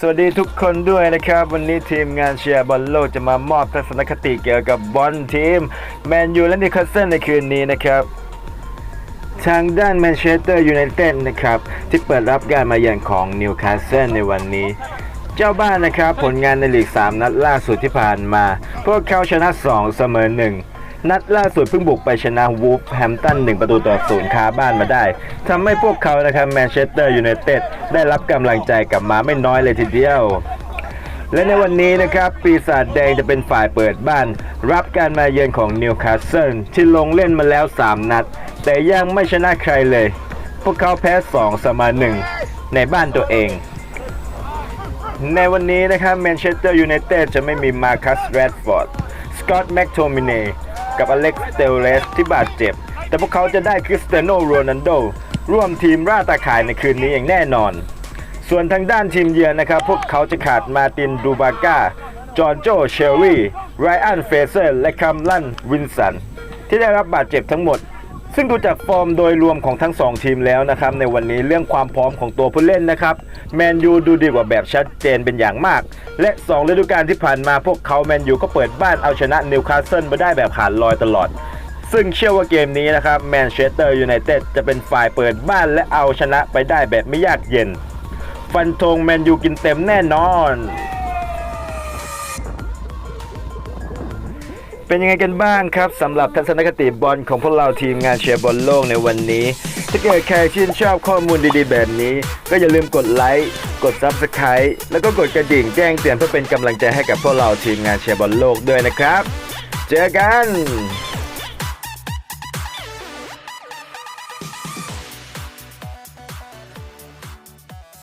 สวัสดีทุกคนด้วยนะครับ วันนี้ทีมงานเชียร์บอลโลกจะมามอบทัศนคติเกี่ยวกับบอลทีมแมนยูและนิวคาสเซิลในคืนนี้นะครับ ทางด้านแมนเชสเตอร์ยูไนเต็ดนะครับ ที่เปิดรับการมาเยือนของนิวคาสเซิลในวันนี้ เจ้าบ้านนะครับ ผลงานในลีก 3 นัดล่าสุดที่ผ่านมา พวกเขาชนะ 2 เสมอ 1 นัดล่าสุดเพิ่งบุกไปชนะวูฟแฮมตัน1ประตูต่อศูนย์คาบ้านมาได้ทำให้พวกเขานะครับแมนเชสเตอร์ยูไนเต็ดได้รับกำลังใจกลับมาไม่น้อยเลยทีเดียวและในวันนี้นะครับ ปีศาจแดงจะเป็นฝ่ายเปิดบ้าน รับการมาเยือนของนิวคาสเซิลที่ลงเล่นมาแล้ว 3 นัด แต่ยังไม่ชนะใครเลย พวกเขาแพ้2เสมอ1ในบ้านตัวเอง ในวันนี้นะครับแมนเชสเตอร์ยูไนเต็ดจะไม่มีมาคัสแรดฟอร์ด สกอตแม็กโทมิเน กับอเล็กซ์เตลเลสที่บาดเจ็บ แต่พวกเขาจะได้คริสเตียโนโรนัลโดร่วมทีมราตาข่ายในคืนนี้อย่างแน่นอน ส่วนทางด้านทีมเยือนนะครับ พวกเขาจะขาดมาตินดูบาก้า จอห์นโจเชลวี่ไรอันเฟเซอร์และคัมลันวินสัน ที่ได้รับบาดเจ็บทั้งหมด ซึ่งดูจากฟอร์มโดยรวมของทั้ง 2 ทีมแล้วนะครับ ในวันนี้เรื่องความพร้อมของตัวผู้เล่นนะครับแมนยูดูดีกว่าแบบชัดเจนเป็นอย่างมาก และ 2 ฤดูกาลที่ผ่านมาพวกเขาแมนยูก็เปิดบ้านเอาชนะนิวคาสเซิลมาได้แบบขาดลอยตลอด ซึ่งเชื่อว่าเกมนี้นะครับแมนเชสเตอร์ยูไนเต็ดจะเป็นฝ่ายเปิดบ้านและเอาชนะไปได้แบบไม่ยากเย็น ฟันธงแมนยูกินเต็มแน่นอน เป็นยังไงกันบ้างครับสำหรับทัศนคติบอลของพวกเราทีมงานเชียร์บอลโลกในวันนี้ ถ้าเกิดใครชื่นชอบข้อมูลดีๆ แบบนี้ ก็อย่าลืมกดไลค์กด Subscribe แล้วก็กดกระดิ่งแจ้งเตือนเพื่อเป็นกำลังใจให้กับพวกเราทีมงานเชียร์บอลโลกด้วยนะครับ เจอกัน